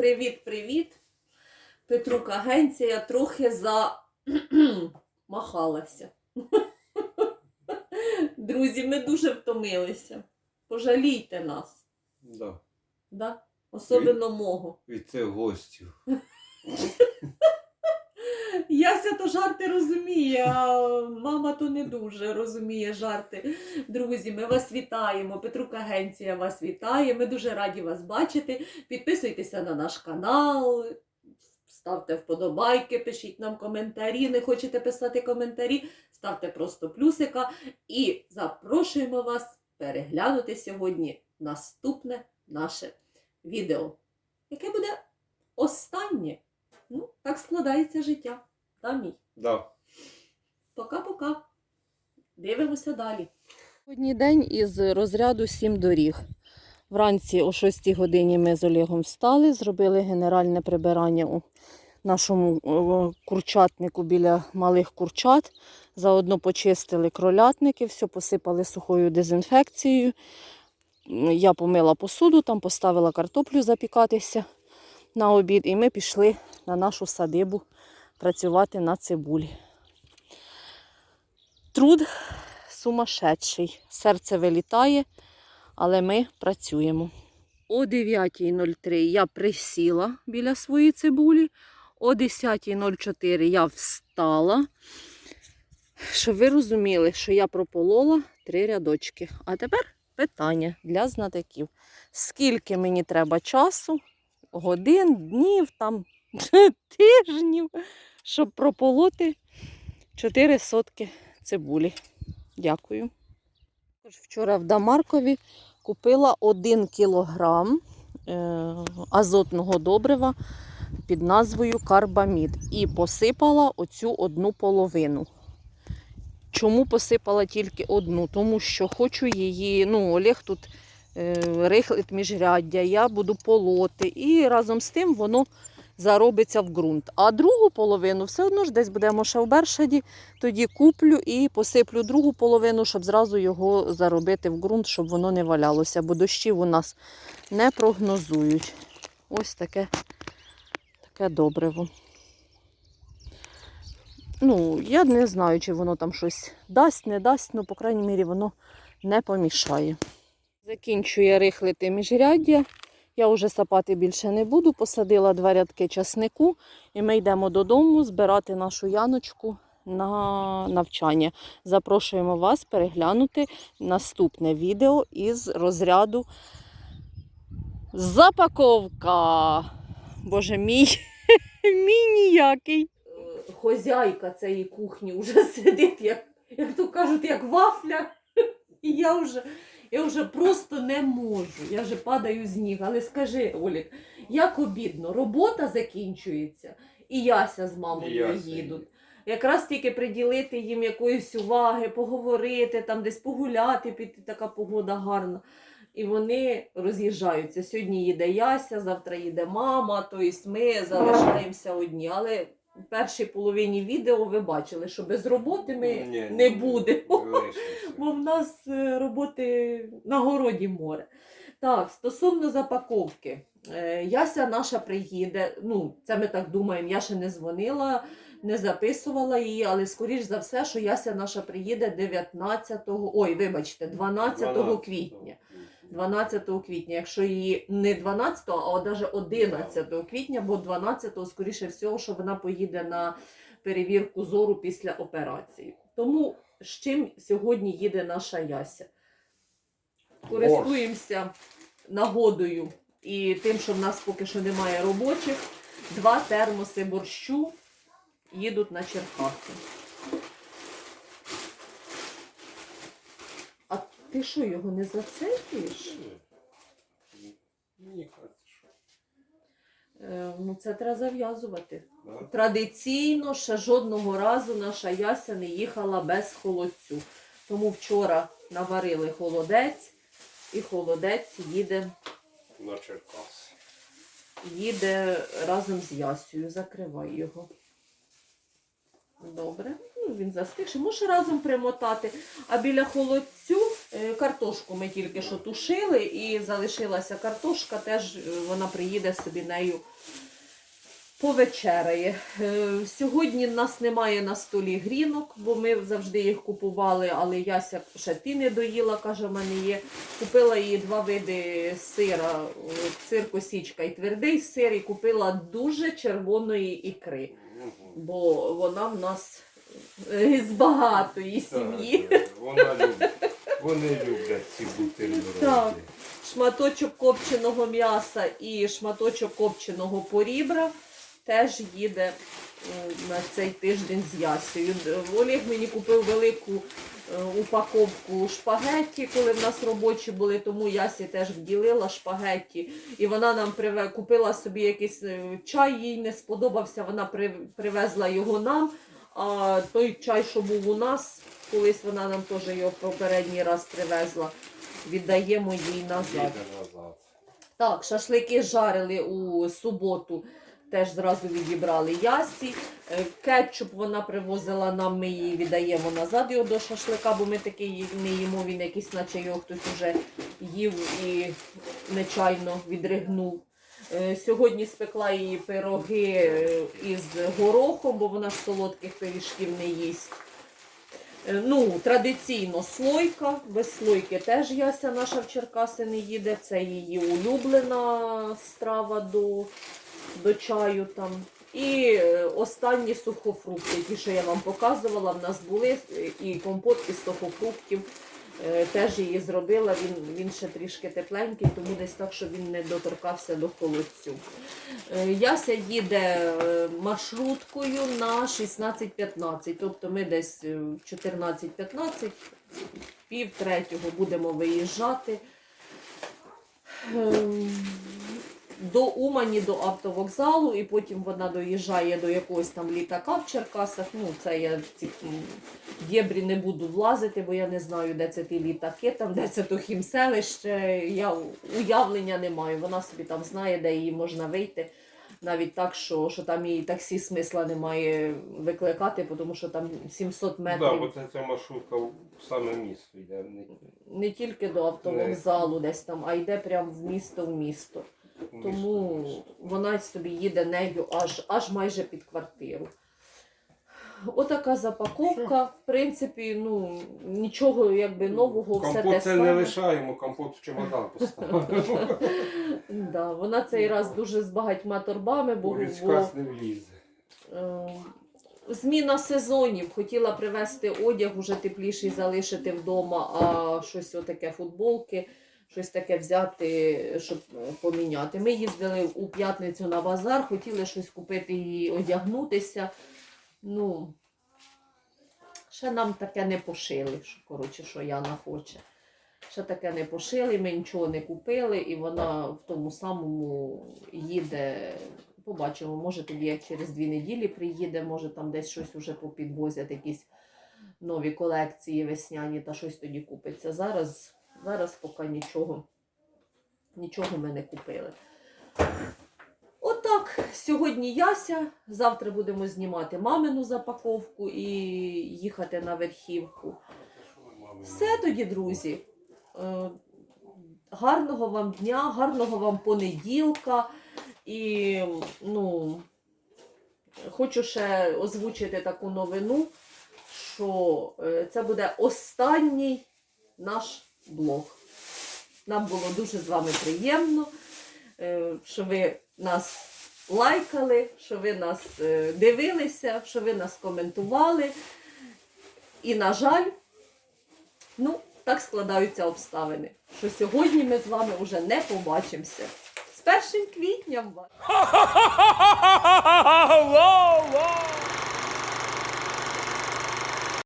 Привіт-привіт. Петрук агенція трохи замахалася. Друзі, ми дуже втомилися. Пожалійте нас. Да. Да? Особливо мого. Від цих гостів. Яся то жарти розуміє, а мама то не дуже розуміє жарти. Друзі, ми вас вітаємо. Петрук Агенція вас вітає. Ми дуже раді вас бачити. Підписуйтеся на наш канал, ставте вподобайки, пишіть нам коментарі. Не хочете писати коментарі, ставте просто плюсика. І запрошуємо вас переглянути сьогодні наступне наше відео, яке буде останнє. Ну, так складається життя. Та мій. Да. Пока-пока. Дивимося далі. Сьогодні день із розряду сім доріг. Вранці о 6 годині ми з Олегом встали, зробили генеральне прибирання у нашому курчатнику біля малих курчат. Заодно почистили кролятники, все посипали сухою дезінфекцією. Я помила посуду, там поставила картоплю запікатися на обід, і ми пішли на нашу садибу працювати на цибулі. Труд сумасшедший. Серце вилітає, але ми працюємо. О 9.03 я присіла біля своєї цибулі. О 10.04 я встала. Щоб ви розуміли, що я прополола три рядочки. А тепер питання для знатоків. Скільки мені треба часу, годин, днів, там, тижнів, щоб прополоти 4 сотки цибулі. Дякую. Вчора в Дамаркові купила 1 кілограм е, азотного добрива під назвою карбамід і посипала оцю одну половину. Чому посипала тільки одну? Тому що хочу її, ну, Олег тут рихлить міжряддя, я буду полоти, і разом з тим воно заробиться в ґрунт. А другу половину все одно ж десь будемо ще в Бершаді, тоді куплю і посиплю другу половину, щоб зразу його заробити в ґрунт, щоб воно не валялося, бо дощів у нас не прогнозують. Ось таке, таке добриво. Ну, я не знаю, чи воно там щось дасть, не дасть, ну, по крайній мірі, воно не помішає. Закінчує рихлити міжряддя. Я вже сапати більше не буду. Посадила два рядки часнику, і ми йдемо додому збирати нашу яночку на навчання. Запрошуємо вас переглянути наступне відео із розряду запаковка. Боже мій, мій ніякий. Хозяйка цієї кухні вже сидить, як, як то кажуть, як вафля. І я вже, я вже просто не можу. Я вже падаю з ніг. Але скажи, Олік, як обідно, робота закінчується, і Яся з мамою Яся їдуть. Якраз тільки приділити їм якоїсь уваги, поговорити, там десь погуляти, піти така погода гарна. І вони роз'їжджаються. Сьогодні їде Яся, завтра їде мама, тобто ми залишаємося одні. Але першій половині відео ви бачили, що без роботи ми Ні, не будемо. Бо в нас е, роботи на городі море. Так, стосовно запаковки. Е, Яся наша приїде. Ну, це ми так думаємо, я ще не дзвонила, не записувала її, але скоріш за все, що Яся наша приїде 19, ой, вибачте, 12 квітня. 12 квітня, якщо її не 12, а навіть 11 квітня, бо 12, скоріше всього, що вона поїде на перевірку зору після операції. Тому з чим сьогодні їде наша Яся? Користуємося нагодою і тим, що в нас поки що немає робочих. Два термоси борщу їдуть на Черкаси. А ти що, його не зацепиш? Що. Е, ну, це треба зав'язувати. Традиційно ще жодного разу наша Яся не їхала без холодцю. Тому вчора наварили холодець, і холодець їде, На Черкас. їде разом з Ясею. Закривай його. Добре. Ну, він застигши. Може разом примотати. А біля холодцю Картошку ми тільки що тушили і залишилася картошка, теж е, вона приїде собі нею повечеряє. Е, Сьогодні в нас немає на столі грінок, бо ми завжди їх купували, але Яся ще ти не доїла, каже, в мене є. Купила їй два види сира, е, сир косічка і твердий сир, і купила дуже червоної ікри, бо вона в нас е, з багатої сім'ї. Вона любить. Вони люблять ці бутерброди. Так. Шматочок копченого м'яса і шматочок копченого порібра теж їде е, на цей тиждень з Ясею. Олег мені купив велику е, упаковку шпагетті, коли в нас робочі були, тому Ясі теж вділила шпагетті. І вона нам приве... купила собі якийсь е, чай, їй не сподобався, вона при... привезла його нам. А той чай, що був у нас, колись вона нам теж його попередній раз привезла віддаємо їй назад. Так, шашлики жарили у суботу, теж зразу відібрали ясі. Е, Кетчуп вона привозила нам, ми її віддаємо назад його до шашлика, бо ми такий не їмо, він якийсь, наче його хтось уже їв і нечайно відригнув. Е, Сьогодні спекла її пироги е, із горохом, бо вона ж солодких пиріжків не їсть. Е, Ну, традиційно слойка, без слойки теж Яся наша в Черкаси не їде. Це її улюблена страва до, до чаю там. І е, останні сухофрукти, ті, що я вам показувала, в нас були і компот із сухофруктів. Е, Теж її зробила, він, він ще трішки тепленький, тому десь так, щоб він не доторкався до холодцю. Е, Яся їде е, маршруткою на 16.15, тобто ми десь е, в 14.15, пів третього будемо виїжджати. До Умані, до автовокзалу, і потім вона доїжджає до якогось там літака в Черкасах. Ну, це я в ці дєбрі не буду влазити, бо я не знаю, де це ті літаки, там, де це то хімселище. Я уявлення не маю. Вона собі там знає, де її можна вийти. Навіть так, що, що там її таксі смисла немає викликати, тому що там 700 метрів. Да, бо це ця маршрутка в саме місто йде. Не тільки до автовокзалу десь там, а йде прямо в місто в місто. Тому вона собі їде нею аж, аж майже під квартиру. Отака запаковка. В принципі, ну нічого якби нового, все те Компот це не лишаємо, компот в чемодан поставимо. Да, вона цей раз дуже з багатьма торбами, бо, Бо бо не влізе. Е, Зміна сезонів. Хотіла привезти одяг, уже тепліший залишити вдома, а щось отаке футболки, щось таке взяти, щоб е, поміняти. Ми їздили у п'ятницю на базар, хотіли щось купити і одягнутися. Ну, ще нам таке не пошили, що, коротше, що Яна хоче. Ще таке не пошили, ми нічого не купили, і вона в тому самому їде. Побачимо, може тоді як через дві неділі приїде, може там десь щось уже попідвозять, якісь нові колекції весняні та щось тоді купиться. Зараз, зараз поки нічого, нічого ми не купили. Отак, сьогодні Яся. Завтра будемо знімати мамину запаковку і їхати на верхівку. Все тоді, друзі. Е, Гарного вам дня, гарного вам понеділка. І ну, хочу ще озвучити таку новину, що е, це буде останній наш блог. Нам було дуже з вами приємно, е, що ви нас лайкали, що ви нас е, дивилися, що ви нас коментували. І, на жаль, ну, так складаються обставини, що сьогодні ми з вами вже не побачимося. З першим квітням вас!